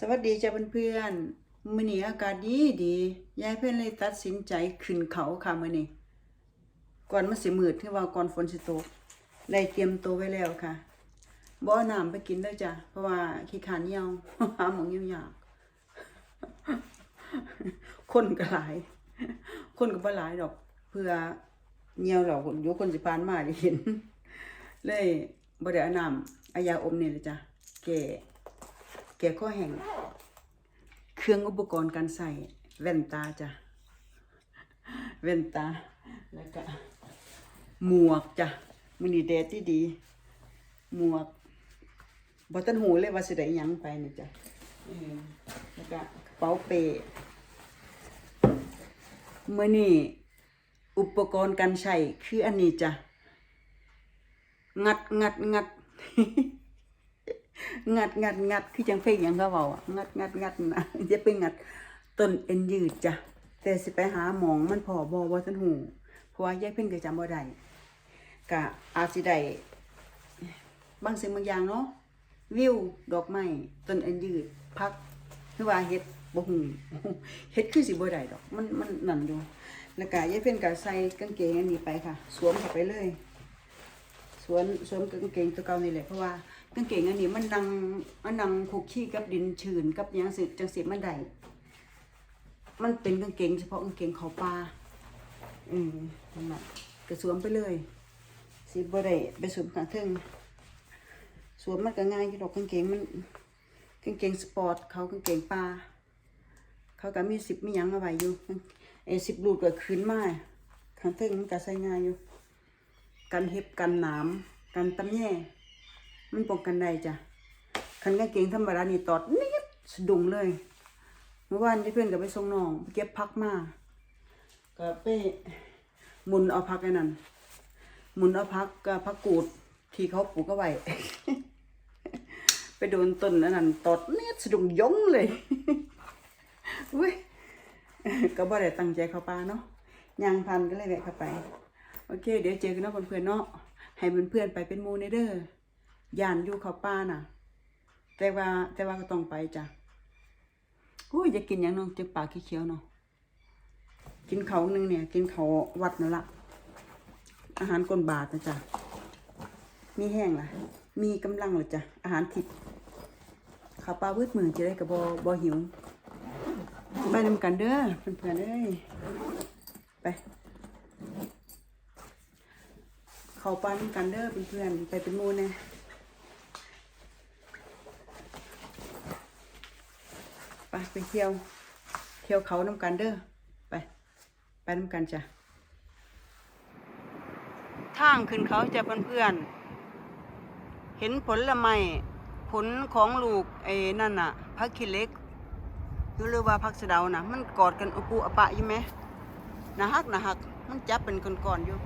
สวัสดีจ้าเพื่อนๆมื้อนี้อากาศดีดียายเพิ่อนเลยตัดสินใจขึ้นเขาค่ะมื้อนี้ก่อนมันสิมืดคือว่าก่อนฝนสิตกได้เตรียมตัวไว้แล้วค่ะบ่อน้ำไปกินด้อจ้ะเพราะว่าขี้ขานเหี่ยวหาหมองเหี่ยวยากคนก็หลาย คนก็บ่หลายดอก เพื่อเหี่ยวแล้วอยู่คนสิผ่านมาได้เห็น เลยบ่ได้อาน้ำอายาอมนี่เลยจ้ะแก่ แก่ข้อแห้งเครื่องอุปกรณ์การใส่แว่นตาจ้ะแว่นตา แล้วก็หมวกจ้ะมันนี่แดดที่ดี หมวกบอตันหูเลยว่าสิได้ยังไปนี่จ้ะแล้วก็กระเป๋าเป้มื่อนี่อุปกรณ์การใช้คืออันนี้จ้ะ งัดงัดงัด งัดงัดงัดคือจังเพลงยังเขาเว้าอะงัดงัดงัดนะอย่าไปงัดต้นเอ็นยืดจ้ะแต่สิไปหาหมองมันพอบ่บ่ทันหูเพราะว่ายายเพิ่นก็จำบ่ได้ก็อาจสิได้บางสิ่งบางอย่างเนาะวิวดอกไม้ต้นเอ็นยืดพักคือว่าเฮ็ดบ่ฮู้เฮ็ดคือสิบ่ได้ดอก มันมันนั่นอยู่แล้วก็ยายเพิ่นก็ใส่กางเกงอันนี้ไปค่ะ สวมเข้าไปเลย สวนสวมกางเกงตัวเก่านี่แหละเพราะว่า กางเกงอันนี้มันดังมันดังคุกคีกับดินชื้นกับยังสิจังสิมันได้มันเป็นกางเกงเฉพาะกางเกงเขาป่าอืมนั่นแหละก็สวมไปเลยสิบ่ได้ไปสวมขาเทิงสวมมันก็ง่ายอยู่ดอกกางเกงมันกางเกงสปอร์ตเขากางเกงป่าเขาก็มีสิบมียังเอาไว้อยู่ไอ้สิบรูดก็ขึ้นมาข้างเทิงมันก็ใส่ง่ายอยู่ กันเห็บกันหนามกันตำแย่ มันป้องกันได้จ้ะคันกางเกงธรรมดานี่ตอดนิดสะดุ้งเลย เมื่อวานที่เพื่อนก็ไปส่งน้องเก็บพักมาก็ไปหมุนเอาพักไอ้นั่นหมุนเอาพักก็พักกูดที่เขาปลูกเอาไว้ไปโดนต้นอันนั้นตอดนิดสะดุ้งยงเลยอุ้ยก็บ่ได้ตั้งใจเข้าป่าเนาะยางพันก็เลยแวะเข้าไป โอเค เดี๋ยวเจอกันเนาะเพื่อนๆเนาะให้เพื่อนๆไปเป็นมูในเด้อ ยานอยู่เขาป้าน่ะ แต่ว่าแต่ว่าก็ต้องไปจ้ะอุ้ยจะกินหยังนาะจะปากเขียวเนาะกินเขาหนึงเนี่ย กินเขาวัดนั่นละอาหารกลนบาทนะจ๊ะมีแห้งล่ะ มีกำลังเหรอจ้ะอาหารทิพย์ข้าวปลาวืดมือจะได้กับบอบอหิวไปนำกันเด้อเพื่อนๆเอ้ยไปเขาปั้นกันเด้อเพื่อนๆไปเป็นมูแน่ ไปไปเที่ยว เที่ยวเขาน้ำกันเด้อไป ไปน้ำกันจ้ะทางขึ้นเขาจะเพื่อนๆเห็นผลละไม้ผลของลูกไอ้นั่นน่ะพักขี้เล็กหรือว่าพักสะเดาน่ะมันกอดกันอุปูอปะอยู่ไหมนะฮักนะฮัก มันจับเป็นก้อนๆอยู่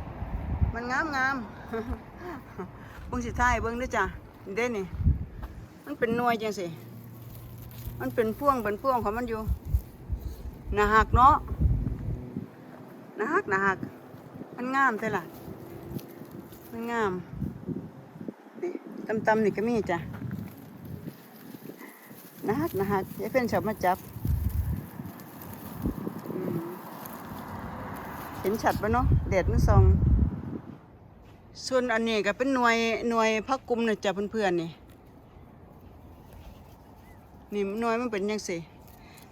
มันงามงามเบิ่งสิท้ายเบิ่งด้อจ้ะเด้นี่ มันเป็นนวยจังสิ มันเป็นพ่วงเป็นพ่วงของมันอยู่นะหักเนาะนะหักนะหักมันงามใช่ล่ะมันงามนี่ตำๆนี่ก็มีจ้ะนะหักนะหักยายเพิ่นชอบมาจับเห็นชัดปะเนาะแดดมันส่อง ส่วนอันนี้ก็เป็นหน่วยหน่วยพักกุมเนะจ๊ะเพื่อนๆนี่ นี่น่วยมันเป็นยังสิ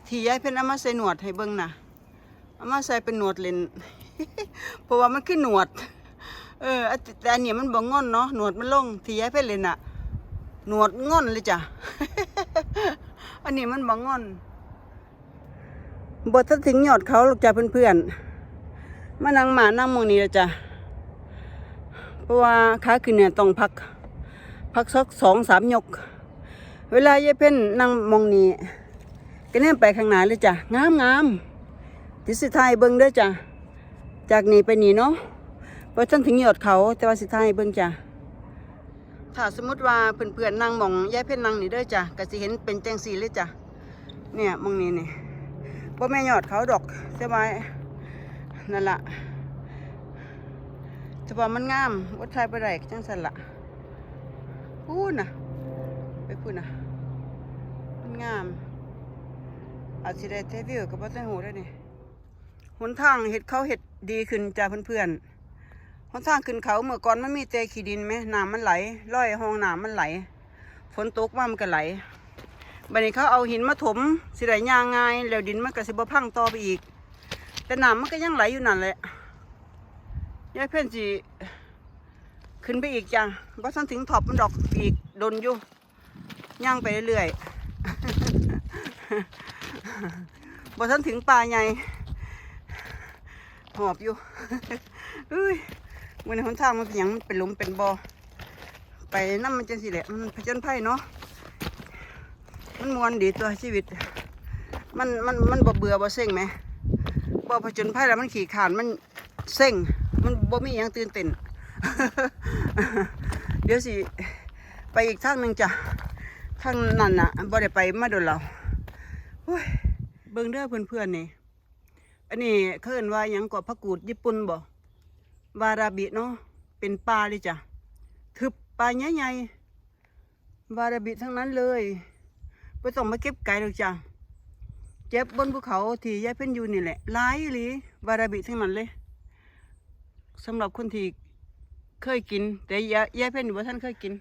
ที่ยายเพิ่นเอามาใส่หนวดให้เบิ่งนะเอามาใส่เป็นหนวดเล่นเพราะว่ามันคือหนวด เออแต่อันนี้มันบ่งอนเนาะหนวดมันลงที่ยายเพิ่นเล่นน่ะหนวดงอนเลยจ้ะอันนี้มันบ่งอนบทันถึงยอดเขาหรอกจ้ะเพื่อนๆมานั่งหมานั่งมองนี้แล้วจ้ะเพราะว่าขาขึ้นเนี่ยต้องพัก พักสักสองสามยก เวลายายเพ่นนั่งมองนี่ก็เนี่ยไปข้างหน้าเลยจ้ะงามงามที่สุดท้ายเบิ้งเด้อจ้ะจากนี้ไปนี่เนาะเพราะฉันถึงยอดเขาแต่ว่าสุดท้ายเบิ้งจ้ะถ้าสมมติว่าเพื่อนๆนั่งมองยายเพ่นนั่งนี่เด้อจ้ะก็สิเห็นเป็นจังสีเลยจ้ะเนี่ยมองนี่นี่บ่แม่ยอดเขาดอกแต่ว่านั่นละแต่ว่ามันงามวัดไทยไปได้จังสันละพูดนะไปพูดนะ งาม อาจสิได้เทวิวกับบ่ได้หูได้นี่หนทางเฮ็ดเขาเฮ็ดดีขึ้นจ้าเพื่อนๆหนทางขึ้นเขาเมื่อก่อนมันมีแต่ขี้ดินไหมน้ำมันไหลร้อยห้องน้ำมันไหล ฝนตกมามันก็ไหลบัดนี้เขาเอาหินมาถมสิได้ย่างง่ายแล้วดินมันก็สิบ่พังต่อไปอีก แต่น้ำมันก็ยังไหลอยู่นั่นแหละยายเพื่อนสิขึ้นไปอีกจ้ะบ่ทันถึงท็อปมันดอกอีกดนอยู่ย่างไปเรื่อยๆ บ่ทันถึงป่าใหญ่หอบอยู่เอ้ยมันในหนทางมันเป็นหยังมันเป็นหลุมเป็นบ่อไปน้ำมันจังสิแหละมันผจญภัยเนาะมันมวนดีตัวชีวิต มันมันมันบ่เบื่อบ่เซ็งไหมบ่ผจญภัยแล้วมันขี่ขานมันเซ็งมันบ่มีหยังตื่นเต้นเดี๋ยวสิไปอีกทางหนึ่งจ้ะทางนั้นน่ะบ่ได้ไปมาโดนเรา เบิ่งเด้อเพื่อนๆนี่ อันนี้เขาเอิ้นว่ายังกว่าผักกูดญี่ปุ่นบ่วาราบิเนาะ เป็นปลาเลยจ้ะ ทึบปลาใหญ่ๆวาราบิทั้งนั้นเลยไม่ต้องมาเก็บไก่หรอกจ้ะ เจ็บบนภูเขาที่ยายเพิ่นอยู่นี่แหละหลายอีหลีวาราบิทั้งนั้นเลยสำหรับคนที่เคยกิน แต่ยายยายเพิ่นบ่ท่านเคยกิน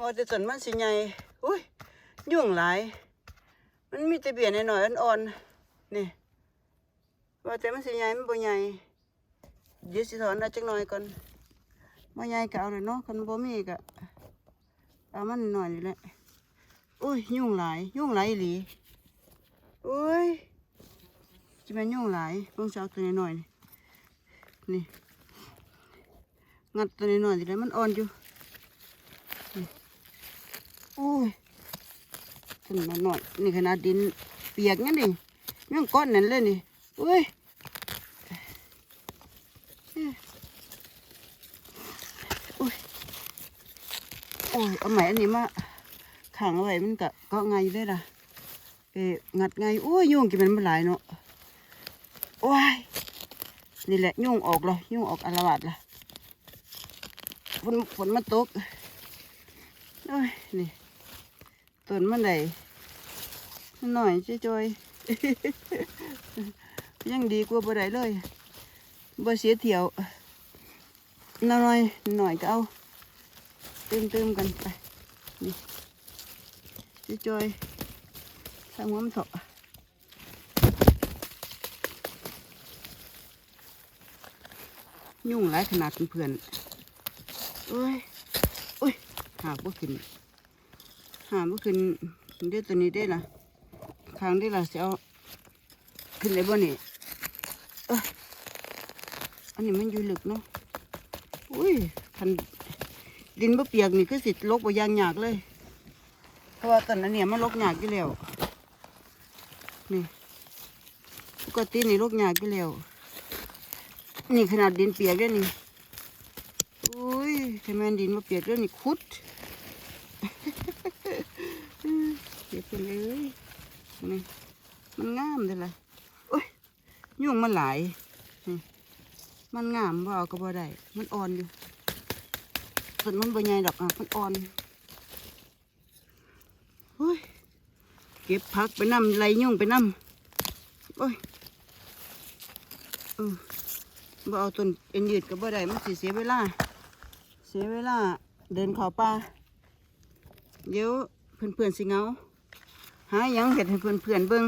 ว่าแต่ต้นมันสิใหญ่อุ้ยยุ่งหลาย มันมีแต่เบี้ยน้อยๆอ่อนๆนี่ว่าแต่มันสิใหญ่มันบ่ใหญ่เดี๋ยวสิถอนเอาจักหน่อยก่อนบ่ใหญ่ก็เอาเลยเนาะคันบ่มีก็เอามันหน่อยนี่แหละอุ้ยยุ่งหลายยุ่งหลายอีหลีอุ้ยจะแม่นยุ่งหลายเบิ่งสิเอาตัวน้อยๆนี่นี่งัดตัวน้อยๆสิได้มันอ่อนอยู่นี่อุ้ย ตัวน้อยนี่ขนาดดินเปียกงั้นนี่ยังก้อนนั่นเลยนี่อุ้ยอุ้ยโอ้ยเอาไหมอันนี้มาขังอาไว้มันก็ก็ไงได้ล่ะเอ๊ะงัดไงโอ้ยยุ่งกินมันมันหลายเนาะโอ้ยนี่แหละยุ่งออกเลยยุ่งออกอารวาสละฝนฝนมาตกโอ้ยนี่ ต้นมันไหนหน่อยจอยๆยังดีกว่าบ่ได้เลยบ่เสียเที่ยวน้อยหน่อยก็เอาเติมเติมกันไปนี่จอยๆทางหัวมันเถาะยุ่งหลายขนาดเพื่อนโอ้ยโอ้ยหาบ่ขึ้น หาบ่ขึ้นเดี๋ยวตัวนี้ได้ละข้างได้ล่ะสิเอาขึ้นได้บ่นี่เอ้ยอันนี้มันอยู่ลึกเนาะ อุ้ยคันดินบ่เปียกนี่คือสิลกบ่ยางหยากเลย เพราะว่าตอนนั้นเนี่ยมันลกยากอยู่แล้ว นี่ปกตินี่ลกหยากอยู่แล้ว นี่ขนาดดินเปียกแล้วนี่ อุ้ยทำไมนดินมาเปียกแล้วนี่คุด เปียกไปเลยนี่มันงามเลยล่ะโอ้ยยุ่งมันหลายนี่มันงามบ่เอาก็บ่ได้มันอ่อนอยู่ต้นมันบ่ใหญ่ดอกอะมันอ่อนโอ้ยเก็บผักไปนำไรยุ่งไปนำโอ้ยเออบ่เอาต้นเอ็นยืดก็บ่ได้มันสิเสียเวลา เสียเวลา เดินเขาป่าเดี๋ยวเพื่อนๆสิเงา หายังเห็ดให้เพื่อนๆเบิ่ง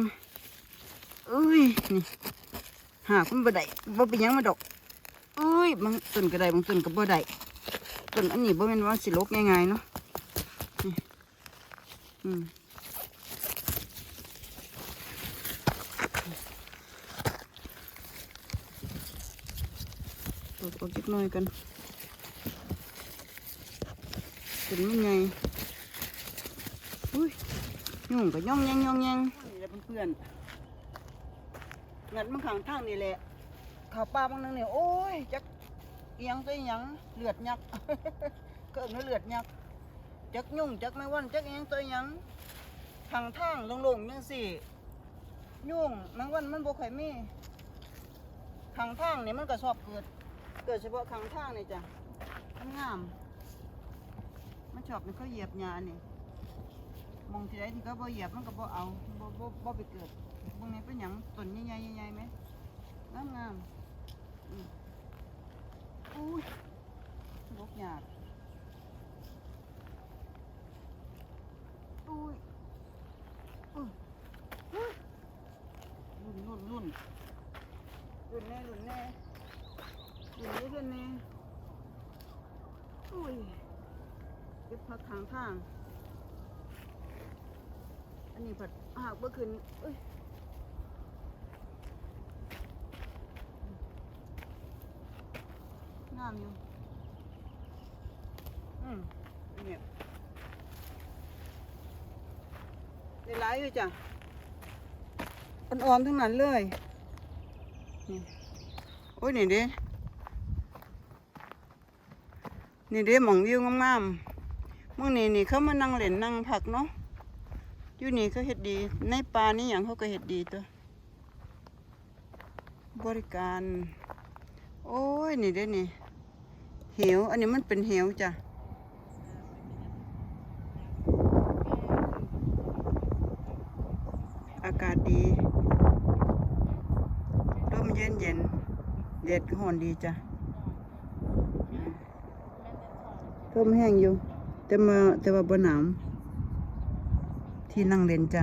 อุ้ยนี่หากมันบ่ได้บ่เป็นยังมาดอกอุ้ยบางต้นก็ได้บางต้นก็บ่ได้ต้นอันนี้บ่แม่นว่าสิลกง่ายๆเนาะนี่อืมตกออกจักหน่อยกันต้นมันใหญ่อุ้ย ยุ่งก็ย่องแยงย่องแยงนี่แหละเพื่อนๆงัดมันขังทางนี่แหละข่าวปลาบางนึงเนี่ยโอ้ยจักเอียงตัวหยังเลือดยักษ์เกิดมาเลือดยักษ์จักยุ่งจักไม่วันจักเอียงตัวหยังทางทางโลงๆยังสิยุ่งแมงวันมันบ่ค่อยมีทางทางนี่มันก็ชอบเกิด เกิดเฉพาะทางทางนี่จ้ะมันงาม มันชอบมันเขาเหยียบหญ้านี่ มองที่ใดที่เขาบ่เหยียบมันก็บ่เอาบ่บ่บ่ไปเกิดบางนี้เป็นหยังต้นใหญ่ๆใหญ่ๆไหมงามงามอุ้ยบกยากอุ้ยอุ้ยรุ่นรุ่นรุ่นรุ่นแน่รุ่นแน่รุ่นนี้รุ่นแน่อุ้ยเก็บผักทางทาง อันนี้ผัดหากเมื่อคืนเอ้ยงามอยู่ อืมเนี่ยได้หลายอยู่จ้ะอ่อนๆทั้งนั้นเลย นี่ โอ้ย นี่เด้นี่เด้หมองวิวงามๆมื่อนี้นี่เขามานั่งเล่นนั่งพักเนาะ อยู่นี่ก็เฮ็ดดี ในป่านี่อย่างเขาก็เฮ็ดดีตัว บริการ โอ้ย นี่เด้นี่ เหว อันนี้มันเป็นเหวจ้ะอากาศดีลมเย็นเย็นๆแดดก็ร้อนดีจ้ะลมแห้งอยู่ แต่มาแต่ว่าบ่หนาว ที่นั่งเล่นจ้ะ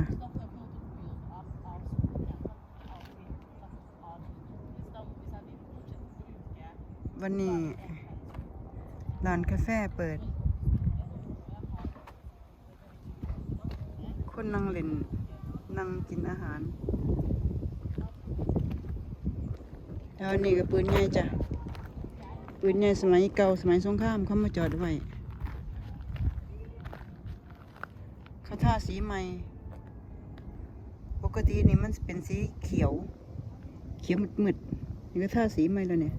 วันนี้ร้านกาแฟเปิด คนนั่งเล่น นั่งกินอาหาร แล้วนี่ก็ปืนใหญ่จ้ะปืนใหญ่สมัยเก่าสมัยสงครามเขามาจอดไว้ เขา ทาสีใหม่ ปกตินี่มันเป็นสีเขียว เขียวมืดๆนี่ก็ทาสีใหม่แล้วเนี่ย